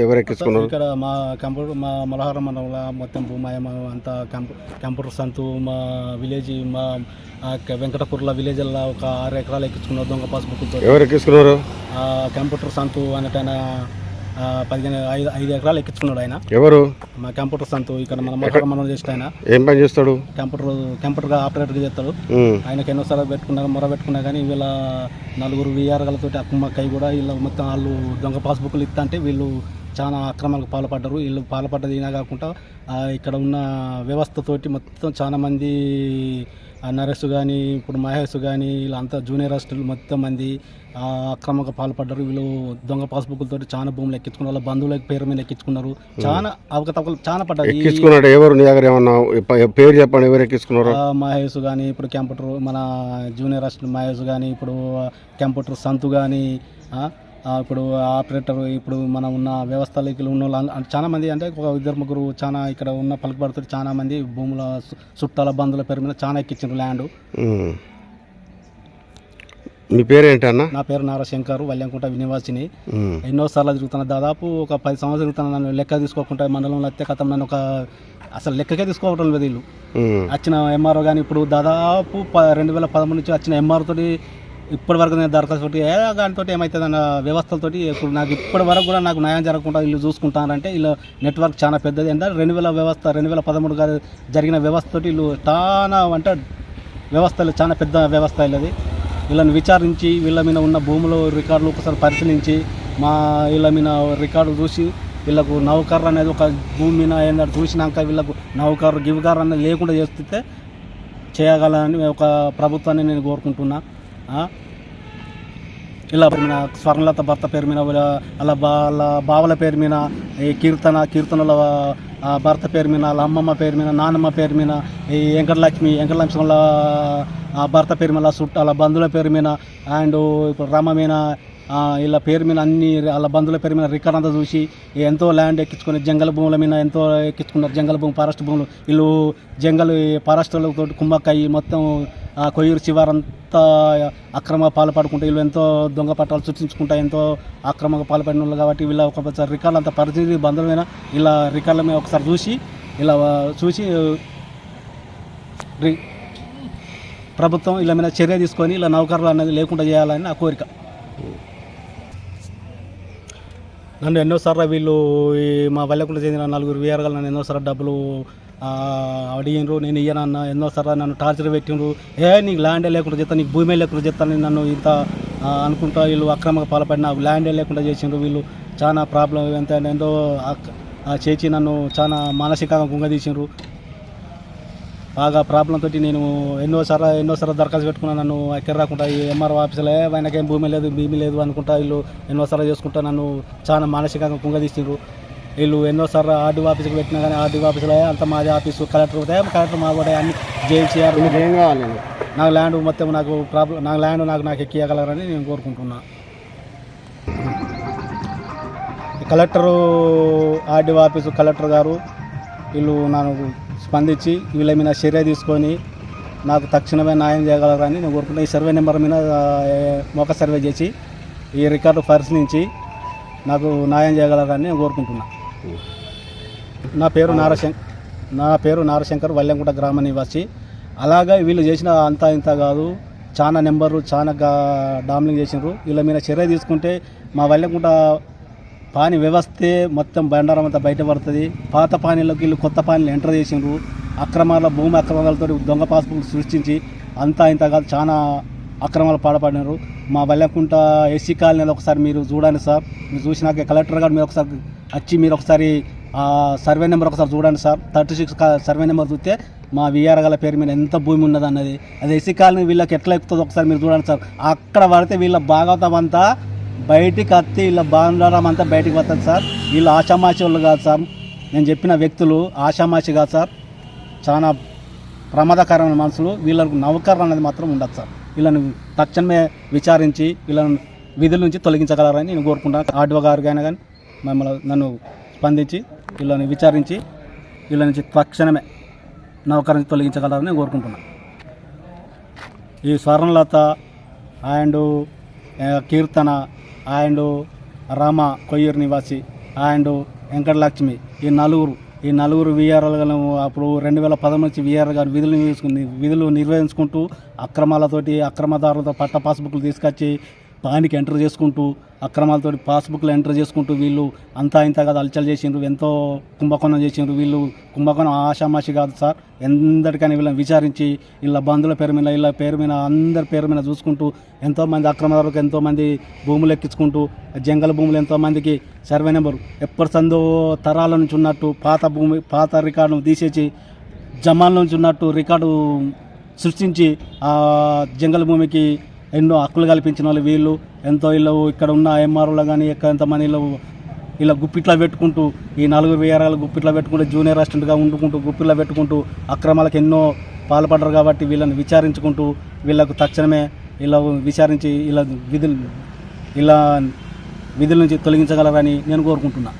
ఎవరు ఎక్కించుకున్నారు? ఇక్కడ మా కంప్యూటర్ మా మలహారం మండలంలో మొత్తం భూమాయం అంతా కంప్యూ కంప్యూటర్ సంతు మా విలేజ్ మా క- వెంకటపూర్ల విలేజ్లో ఒక ఆరు ఎకరాలు ఎక్కించుకున్న దొంగ పాస్బుక్తో. ఎవరు ఎక్కించుకున్నారు? కంప్యూటర్ సంతు అనేటైన పదిహేను ఐదు ఐదు ఎకరాలు ఎక్కించుకున్నాడు ఆయన. ఎవరు? మా కంప్యూటర్ సంతు ఇక్కడ మన మలహారం మండలం చేసిన ఆయన. ఏం పని చేస్తాడు? కంప్యూటర్ కంప్యూటర్ ఆపరేటర్ చేస్తాడు. ఆయనకి ఎన్నోసార్లు పెట్టుకున్నా మొర పెట్టుకున్నా కానీ వీళ్ళ నలుగురు విఆర్గలతో అక్కుమ్మక్కై కూడా వీళ్ళ మొత్తం వాళ్ళు దొంగ పాస్బుక్లు ఇస్తా అంటే వీళ్ళు చాలా అక్రమాలకు పాల్పడ్డారు. వీళ్ళు పాల్పడ్డది కాకుండా ఇక్కడ ఉన్న వ్యవస్థతోటి మొత్తం చాలా మంది ఆ నరేష్ కానీ ఇప్పుడు మహేష్ కానీ వీళ్ళంతా జూనియర్ హాస్టల్ మొత్తం మంది అక్రమంగా పాల్పడ్డారు. వీళ్ళు దొంగ పాస్బుక్లతో చాలా భూములు ఎక్కించుకున్నారు. వాళ్ళ బంధువుల పేరు మీద ఎక్కించుకున్నారు. చాలా అవకతవకలు చాలా ఎక్కించుకున్నాడు? ఎవరు? ఏమన్నా పేరు చెప్పండి. ఎవరు ఎక్కించుకున్నారు? మహేష్ కానీ ఇప్పుడు కంప్యూటర్ మన జూనియర్ అసిస్టెంట్ మహేష్ కానీ ఇప్పుడు కంప్యూటర్ సంతు కానీ ఇప్పుడు ఆపరేటర్ ఇప్పుడు మనం ఉన్న వ్యవస్థలకి ఉన్న వాళ్ళు చాలా మంది అంటే ఒక ఇద్దరు ముగ్గురు చాలా ఇక్కడ ఉన్న పలుకుబడుతూ చాలా మంది భూముల చుట్టాల బంధువుల పేరు మీద చాలా ఎక్కించారు ల్యాండ్. మీ పేరు ఏంటన్నా నా పేరు నారశంకర్ వల్లంకుంట వినివాసిని ఉమ్. ఎన్నోసార్లు తిరుగుతున్నా దాదాపు ఒక పది సంవత్సరాలు తిరుగుతున్నా నన్ను లెక్క తీసుకోకుండా మండలంలో అత్తే కథం నన్ను ఒక అసలు లెక్కకే తీసుకోవటం లేదు వీళ్ళు. వచ్చిన ఎంఆర్ఓ కానీ ఇప్పుడు దాదాపు రెండు వేల పదమూడు నుంచి వచ్చిన ఎంఆర్ఓ తోటి ఇప్పటి వరకు నేను దరఖాస్తు తోటి ఏ దానితో ఏమవుతుంది అన్న వ్యవస్థలతో ఇప్పుడు నాకు ఇప్పటి వరకు కూడా నాకు న్యాయం జరగకుండా వీళ్ళు చూసుకుంటారంటే వీళ్ళు నెట్వర్క్ చాలా పెద్దది. అంటే రెండు వేల వ్యవస్థ రెండు వేల పదమూడు గారు జరిగిన వ్యవస్థతోటి వీళ్ళు చాలా అంటే వ్యవస్థలు చాలా పెద్ద వ్యవస్థ వీళ్ళది. వీళ్ళని విచారించి వీళ్ళ మీద ఉన్న భూములు రికార్డులు ఒకసారి పరిశీలించి మా వీళ్ళ మీద రికార్డు చూసి వీళ్ళకు నౌకర్ అనేది ఒక భూమి మీద ఏంటంటే చూసినాక వీళ్ళకు నౌకర్ గివ్కర్ అనేది లేకుండా చేస్తే చేయగలని ఒక ప్రభుత్వాన్ని నేను కోరుకుంటున్నా. ఇలా పేరు మీద స్వర్ణలత భర్త పేరు మీద అలా వాళ్ళ బావల పేరు మీద ఈ కీర్తన కీర్తనల భర్త పేరు మీద వాళ్ళ అమ్మమ్మ పేరు మీద నాన్నమ్మ పేరు మీద ఈ వెంకటలక్ష్మి వెంకటలక్ష్మి భర్త పేరు మీద చుట్టాల బంధువుల పేరు మీద అండ్ ఇప్పుడు రమ మీద వీళ్ళ పేరు మీద అన్ని వాళ్ళ బంధువుల పేరు మీద రికార్డ్ అంతా చూసి ఎంతో ల్యాండ్ ఎక్కించుకుని జంగల భూముల మీద ఎంతో ఎక్కించుకున్నారు జంగల భూమి ఫారెస్ట్ భూములు. వీళ్ళు జంగల్ ఫారెస్ట్లతో కుమ్మక్కయ్యి మొత్తం కొయ్యూరు శివారంతా అక్రమ పాల్పడుకుంటూ వీళ్ళు ఎంతో దొంగ పట్టాలు సృష్టించుకుంటా ఎంతో అక్రమంగా పాల్పడిన వాళ్ళు కాబట్టి వీళ్ళ ఒకసారి రికార్డులు అంత పరిస్థితి బంధమైన ఇలా రికార్డుల మీద ఒకసారి చూసి ఇలా చూసి రి- ప్రభుత్వం ఇలా మీద చర్య తీసుకొని ఇలా నౌకర్లు అనేది లేకుండా చేయాలని నా కోరిక. నన్ను ఎన్నోసార్లు వీళ్ళు మా వల్లకుండా చెందిన నలుగురు వీఆర్గాలు నన్ను ఎన్నోసార్లు డబ్బులు అడిగినరు నేను ఇయ్యనన్న ఎన్నోసార్లు నన్ను టార్చర్ పెట్టినరు. ఏ నీకు ల్యాండే లేకుండా చెప్తాను నీకు భూమే లేకుండా చెప్తాను నన్ను ఇంత అనుకుంటా వీళ్ళు అక్రమంగా పాల్పడిన ల్యాండే లేకుండా చేసిండ్రు వీళ్ళు చాలా ప్రాబ్లం ఎంత ఏంటో చేసి నన్ను చాలా మానసికంగా కుంగదీసిండ్రు బాగా ప్రాబ్లం తోటి నేను ఎన్నోసార్లు ఎన్నోసార్లు దరఖాస్తు పెట్టుకున్నా నన్ను ఎక్కడ రాకుండా ఈ ఎంఆర్ఓ ఆఫీసులో ఆయనకేం భూమి లేదు భూమి లేదు అనుకుంటా వీళ్ళు ఎన్నోసార్లు చేసుకుంటా నన్ను చాలా మానసికంగా కుంగదీసిండ్రు వీళ్ళు ఎన్నోసార్లు ఆర్డీఓ ఆఫీస్కి పెట్టినా కానీ ఆర్డీఓ ఆఫీసులో "ఏ, అంత మాది ఆఫీసు కలెక్టర్ పోతే కలెక్టర్ మా కూడా అన్ని జేసీఆర్ ఏం కావాలి నాకు ల్యాండ్ మొత్తం నాకు ప్రాబ్లం నాకు ల్యాండ్ నాకు నాకు ఎక్కియగలరని నేను కోరుకుంటున్నా. కలెక్టరు ఆర్డీఓ ఆఫీసు కలెక్టర్ గారు వీళ్ళు నాకు స్పందించి వీళ్ళ మీద చర్య తీసుకొని నాకు తక్షణమే న్యాయం చేయగలరని నేను కోరుకుంటున్నా. ఈ సర్వే నెంబర్ మీద మొక్క సర్వే చేసి ఈ రికార్డు పరిశీలించి నాకు న్యాయం చేయగలరని నేను కోరుకుంటున్నా. నా పేరు నారశంక్ నా పేరు నారశంకర్ వల్లెంకుంట గ్రామ నివాసి. అలాగా వీళ్ళు చేసిన అంతా ఇంత కాదు. చాలా నెంబర్లు చాలా గా- డామ్లింగ్ చేసినారు వీళ్ళ మీద చర్య తీసుకుంటే మా వల్లెంకుంట పాని వ్యవస్థే మొత్తం బండారం అంతా బయటపడుతుంది. పాత పానీలకు వీళ్ళు కొత్త పానీలు ఎంటర్ చేసిండ్రు. అక్రమాల భూమి అక్రమాలతో దొంగ పాస్బుక్ సృష్టించి అంతా ఇంత కాదు చాలా అక్రమాలు పాడపడినారు. మా వల్లకుంట ఎస్సీ కాలనీలో ఒకసారి మీరు చూడండి సార్. మీరు చూసినాక కలెక్టర్ గారు మీరు ఒకసారి వచ్చి మీరు ఒకసారి సర్వే నెంబర్ ఒకసారి చూడండి sir. Thirty six survey number చూస్తే మా విఆర్ గల పేరు మీద ఎంత భూమి ఉన్నది అన్నది. అది ఎస్సీ కాలనీ వీళ్ళకి ఎట్లా ఎక్కుతుందో ఒకసారి మీరు చూడండి సార్. అక్కడ పడితే వీళ్ళ భాగవతం అంతా బయటికి వస్తే వీళ్ళ బాండారం అంతా బయటికి వస్తుంది సార్. వీళ్ళు ఆషామాషి వాళ్ళు కాదు సార్. నేను చెప్పిన వ్యక్తులు ఆషామాషి కాదు సార్. చాలా ప్రమాదకరమైన మనుషులు. వీళ్ళకు నౌకర్ అనేది మాత్రం ఉండదు సార్. వీళ్ళని తక్షణమే విచారించి వీళ్ళని విధుల నుంచి తొలగించగలరని నేను కోరుకుంటాను ఆర్డీఓ గారు కానీ కానీ మమ్మల్ని నన్ను స్పందించి వీళ్ళని విచారించి వీళ్ళ నుంచి తక్షణమే నౌకర్ తొలగించగలరని నేను కోరుకుంటున్నాను ఈ స్వర్ణలత అండ్ కీర్తన అండ్ రామ కొయ్యూరు నివాసి అండ్ వెంకటలక్ష్మి ఈ నలుగురు ఈ నలుగురు విఆర్ఎల్గా అప్పుడు రెండు వేల పదమూడు నుంచి విఆర్ గారు విధులు తీసుకుని విధులు నిర్వహించుకుంటూ అక్రమాలతోటి అక్రమదారులతో పట్ట పాస్బుక్లు తీసుకొచ్చి పానికి ఎంటర్ చేసుకుంటూ అక్రమాలతో పాస్బుక్లు ఎంటర్ చేసుకుంటూ వీళ్ళు అంతా ఇంత కాదు అలచలు చేసిండ్రు ఎంతో కుంభకోణం చేసిండ్రు వీళ్ళు. కుంభకోణం ఆషామాషి కాదు సార్. ఎందరికైనా వీళ్ళని విచారించి వీళ్ళ బంధువుల పేరు మీద వీళ్ళ పేరు మీద అందరి పేరు మీద చూసుకుంటూ ఎంతోమంది అక్రమదారులకు ఎంతోమంది భూములు ఎక్కించుకుంటూ జంగల భూములు ఎంతోమందికి సర్వే నెంబర్ ఎప్పటి సందో తరాల నుంచి ఉన్నట్టు పాత భూమి పాత రికార్డును తీసేసి జమాల నుంచి ఉన్నట్టు రికార్డు సృష్టించి ఆ జంగల భూమికి ఎన్నో హక్కులు కల్పించిన వాళ్ళు వీళ్ళు ఎంతో వీళ్ళు ఇక్కడ ఉన్న ఎంఆర్ఓలో కానీ ఎక్కడ ఎంతమంది వీళ్ళు ఇలా గుప్పిట్లో పెట్టుకుంటూ ఈ నాలుగు వేయారాలు గుప్పిట్లో పెట్టుకుంటూ జూనియర్ అసిస్టెంట్గా ఉండుకుంటూ గుప్పిట్లో పెట్టుకుంటూ అక్రమాలకు ఎన్నో పాల్పడ్డారు కాబట్టి వీళ్ళని విచారించుకుంటూ వీళ్ళకు తక్షణమే ఇలా విచారించి ఇలా విధులు ఇలా విధుల నుంచి తొలగించగలరని నేను కోరుకుంటున్నా.